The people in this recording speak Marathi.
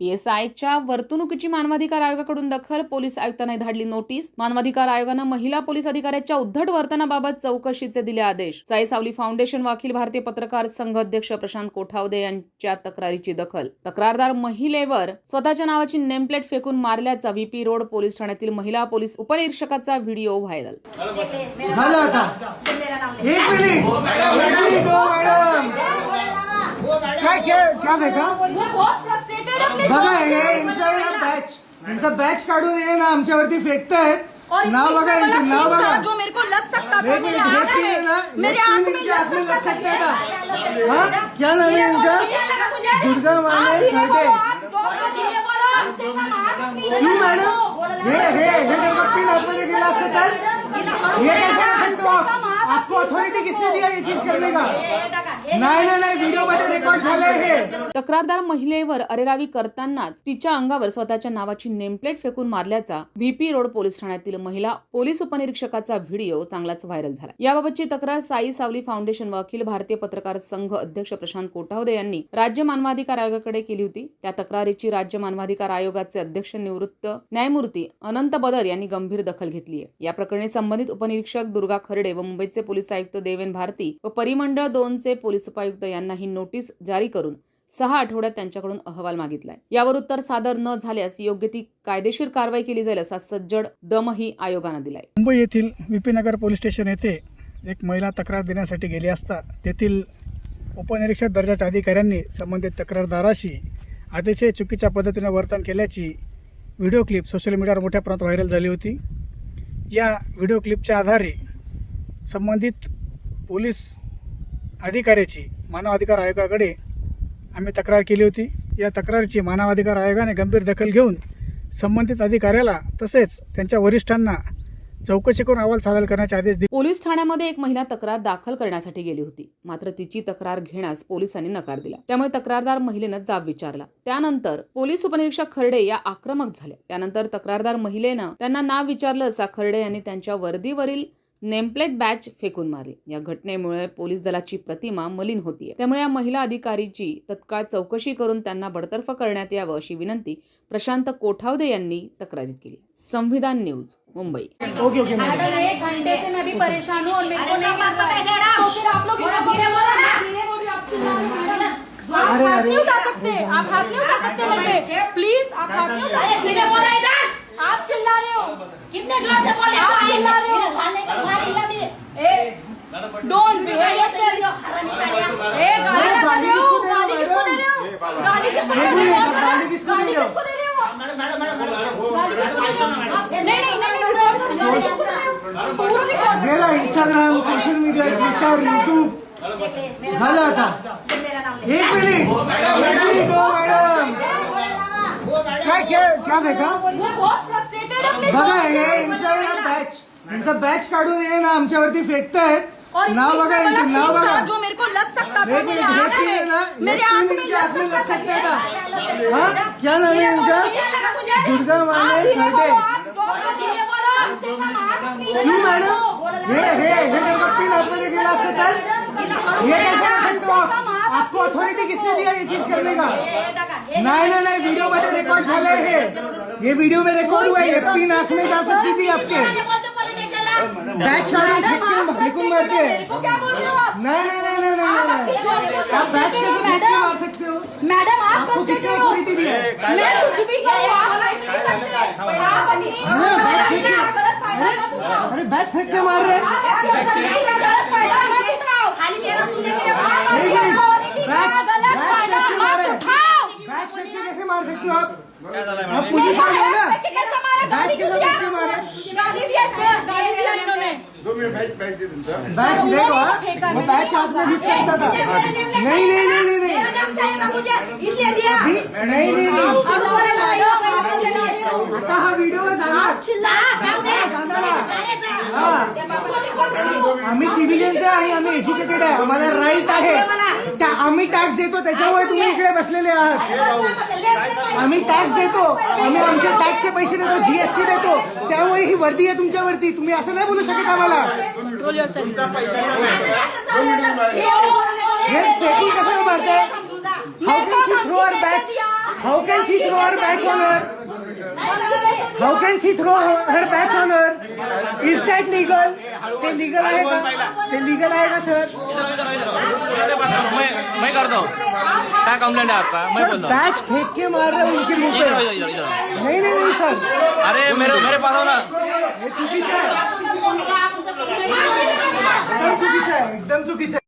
पीएसआयच्या वर्तणुकीची मानवाधिकार आयोगाकडून दखल पोलीस आयुक्तांनी धाडली नोटीस मानवाधिकार आयोगानं महिला पोलीस अधिकाऱ्याच्या उद्धट वर्तनाबाबत चौकशीचे दिले आदेश साई सावली फाउंडेशन व अखिल भारतीय पत्रकार संघ अध्यक्ष प्रशांत कोठावदे यांच्या तक्रारीची दखल तक्रारदार महिलेवर स्वतःच्या नावाची नेमप्लेट फेकून मारल्याचा व्हीपी रोड पोलीस ठाण्यातील महिला पोलीस उपनिरीक्षकाचा व्हिडिओ व्हायरल हो काय बघा हे यांचा आहे ना बॅच यांचा बॅच काढून हे ना आमच्यावरती फेकतायत और नाव बघा पे यांचं वाला नाव था बघा जो मेरे को लग सकता था एक मेरे मिनिट आंख हे पिन आहे ना में मेरे हे आंख पिन में इनके हाथ में लग लग सकता सकता है था का हाँ क्या है इनका दुर्गा माने खडे क्यों मॅडम हे हे हे त्यांना पिन आतमध्ये गेला असतं तर ये कैसे हो आप आपको अथॉरिटी किसने दिया ये चीज करने का नाही नाही नाही व्हिडिओमध्ये रेकॉर्ड झालंय हे. तक्रारदार महिलेवर अरेरावी करतानाच तिच्या अंगावर स्वतःच्या नावाची नेमप्लेट फेकून मारल्याचा व्हीपी रोड पोलीस ठाण्यातील महिला पोलीस उपनिरीक्षकाचा व्हिडिओ चांगलाच व्हायरल झाला. याबाबतची तक्रार साई सावली फाउंडेशन व अखिल भारतीय पत्रकार संघ अध्यक्ष प्रशांत कोठावदे यांनी राज्य मानवाधिकार आयोगाकडे केली होती. त्या तक्रारीची राज्य मानवाधिकार आयोगाचे अध्यक्ष निवृत्त न्यायमूर्ती अनंत बदर यांनी गंभीर दखल घेतली आहे या प्रकरणी संबंधित उपनिरीक्षक दुर्गा खर्डे व मुंबईचे पोलीस आयुक्त देवेन भारती व परिमंडळ दोनचे पोलीस उपायुक्त यांना ही नोटीस जारी करून सहा आठवड्यात त्यांच्याकडून अहवाल मागितलाय. यावर उत्तर सादर न झाल्यास योग्य ती कायदेशीर कारवाई केली जाईल असा सज्जड दमही आयोगानं दिलाय. मुंबई येथील विपीनगर पोलीस स्टेशन येथे एक महिला तक्रार देण्यासाठी गेली असता तेथील उपनिरीक्षक दर्जाच्या अधिकाऱ्यांनी संबंधित तक्रारदाराशी अतिशय चुकीच्या पद्धतीने वर्तन केल्याची व्हिडिओ क्लिप सोशल मीडियावर मोठ्या प्रमाणात व्हायरल झाली होती. या व्हिडिओ क्लिपच्या आधारे संबंधित पोलीस अधिकाऱ्याची मानवाधिकार आयोगाकडे आम्ही तक्रार केली होती. या तक्रारीची मानवाधिकार आयोगाने गंभीर दखल घेऊन संबंधित अधिकाऱ्याला तसेच त्यांच्या वरिष्ठांना चौकशी करून अहवाल सादर करण्याचे आदेश दिले. पोलीस ठाण्यामध्ये एक महिला तक्रार दाखल करण्यासाठी गेली होती. मात्र तिची तक्रार घेण्यास पोलिसांनी नकार दिला. त्यामुळे तक्रारदार महिलेनं जाब विचारला. त्यानंतर पोलीस उपनिरीक्षक खर्डे या आक्रमक झाल्या. त्यानंतर तक्रारदार महिलेनं त्यांना नाव विचारलं असा खर्डे यांनी त्यांच्या वर्दीवरील नेमप्लेट बॅच फेकून मारली. या घटनेमुळे पोलीस दलाची प्रतिमा मलिन होतीये. त्यामुळे या महिला अधिकारीची तत्काळ चौकशी करून त्यांना बडतर्फ करण्यात यावं अशी विनंती प्रशांत कोठावदे यांनी तक्रारीत केली. संविधान न्यूज मुंबई. ओके ओके आप हो हाथ। नहीं उठा सकते आप हाथ नहीं उठा सकते मेरे पे प्लीज आप हाथ नहीं उठा आप चिल्ला रहे हो कितने जोर से बोले आप चिल्ला रहे हो खाने का तुम्हारी लबी ए डोंट बिहेव योरसेल्फ हरामी सालिया ए गाली ना दे रहे हो गाली किसको दे रहे हो गाली किसको दे रहे हो गाली किसको दे रहे हो? दे रहे हो गाली किसको दे रहे हो नहीं नहीं नहीं गाली किसको दे रहे हो पूरा रिकॉर्ड गेला Instagram social media Twitter YouTube झालं आता मेरा एक मिनिट एक मिनिट हो मॅडम काय क्या क्या है अपने बघा हे। यांचा आहे ना बॅच यांचा बॅच काढून हे ना आमच्यावरती फेकतायत. और इस नाव पिन बघा पे वाला यांचं नाव पिन था बघा जो मेरे को लग सकता था मेरे हे आंख आहे ना में मेरे हे आंख में इनके लग हाथ में लग सकता सकता है? हाँ? क्या नाम है इनका? दुर्गा आप माने बोलो, आप बोलो। कम आप नहीं क्यों। मॅडम हे। हे हे त्यांना पिन आतमध्ये गेला असतं तर ये कैसे सकते हो? आप आपको अथॉरिटी किसने दिया ये चीज़ करने का? नहीं नहीं नहीं वीडियो में रिकॉर्ड झालंय हे। ये वीडियो में रिकॉर्ड हुआ है पिन आँख में जा सकती थी आपके। बैच फेकून फेकून मारते मेरे को। क्या बोल रहे हो आप? नहीं नहीं नहीं नहीं नहीं आप बैच हो, कैसे फेंक के मैडम। मार सकते हो? मैडम आप आपको किसने हो? अथॉरिटी दी है मैं कुछ भी करूँ अपनी हाँ, फेंक उठाओ। अरे बैच फेंक के मार रहे हैं। मार सकते हो आप? आप पुलिस वाले हो ना? बैच गाली के साथ दिया फेंक के मारे बैच देखो वो बैच हाथ में घुस सकता था। नहीं नहीं नहीं नहीं नहीं। मेरा नाम चाहिए ना मुझे इसलिए दिया। नहीं नहीं नहीं। आता हा व्हिडिओ जाणार हा। आम्ही सिव्हिलियन्स आहे आणि आम्ही एज्युकेटेड आहे आम्हाला राईट आहे त्या आम्ही टॅक्स देतो त्याच्यामुळे तुम्ही इकडे बसलेले आहात. आम्ही टॅक्स देतो आम्ही आमचे टॅक्सचे पैसे देतो जीएसटी देतो. त्यामुळे ही वर्दी आहे तुमच्यावरती. तुम्ही असं नाही बोलू शकत आम्हाला. कंट्रोल हे फेकिंग कसं मारताय how can she throw her badge how can she throw her badge on How can she throw her, bats on her? Is that legal? ते लीगल आएगा? ते लीगल आएगा सर मैं मैं करता हूँ क्या कंप्लेंट है आपका? मैं बोल रहा बैच फेंक के मार रहे उनके मुँह पे? नहीं नहीं नहीं सर अरे मेरे मेरे पास हो ना। चुकी है एकदम चुकी है